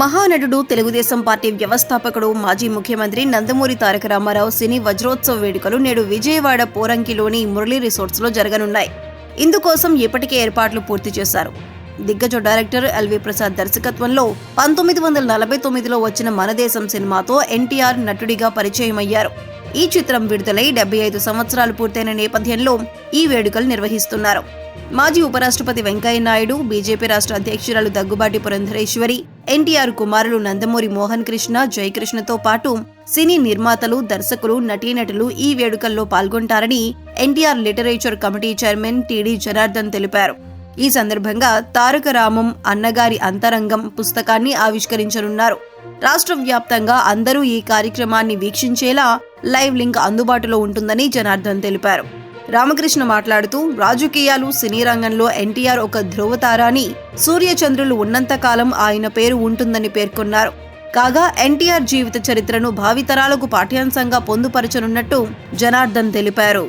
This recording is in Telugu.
మహానటుడు తెలుగుదేశం పార్టీ వ్యవస్థాపకుడు మాజీ ముఖ్యమంత్రి నందమూరి తారక రామారావు సినీ వజ్రోత్సవ వేడుకలు నేడు విజయవాడ పోరంకిలోని మురళీ రిసార్ట్స్లో జరగనున్నాయి. ఇందుకోసం ఇప్పటికే ఏర్పాట్లు పూర్తి చేశారు. దిగ్గజ డైరెక్టర్ ఎల్వి ప్రసాద్ దర్శకత్వంలో పంతొమ్మిది వందల నలభై తొమ్మిదిలో వచ్చిన మనదేశం సినిమాతో ఎన్టీఆర్ నటుడిగా పరిచయమయ్యారు. ఈ చిత్రం విడుదలై డెబ్బై ఐదు సంవత్సరాలు పూర్తయిన నేపథ్యంలో ఈ వేడుకలు నిర్వహిస్తున్నారు. మాజీ ఉపరాష్ట్రపతి వెంకయ్యనాయుడు బీజేపీ రాష్ట్ర అధ్యక్షురాలు దగ్గుబాటి పురంధరేశ్వరి ఎన్టీఆర్ కుమారులు నందమూరి మోహన్ కృష్ణ జయకృష్ణతో పాటు సినీ నిర్మాతలు దర్శకులు నటీనటులు ఈ వేడుకల్లో పాల్గొంటారని NTR literature committee chairman TD Janardhan తెలిపారు. ఈ సందర్భంగా తారక రామం అన్నగారి అంతరంగం పుస్తకాన్ని ఆవిష్కరించనున్నారు. రాష్ట్ర వ్యాప్తంగా అందరూ ఈ కార్యక్రమాన్ని వీక్షించేలా లైవ్ లింక్ అందుబాటులో ఉంటుందని జనార్దన్ తెలిపారు. రామకృష్ణ మాట్లాడుతూ రాజకీయాలు సినీ రంగంలో ఎన్టీఆర్ ఒక ధ్రువతార అని సూర్యచంద్రులు ఉన్నంతకాలం ఆయన పేరు ఉంటుందని పేర్కొన్నారు. కాగా ఎన్టీఆర్ జీవిత చరిత్రను భావితరాలకు పాఠ్యాంశంగా పొందుపరచనున్నట్టు జనార్దన్ తెలిపారు.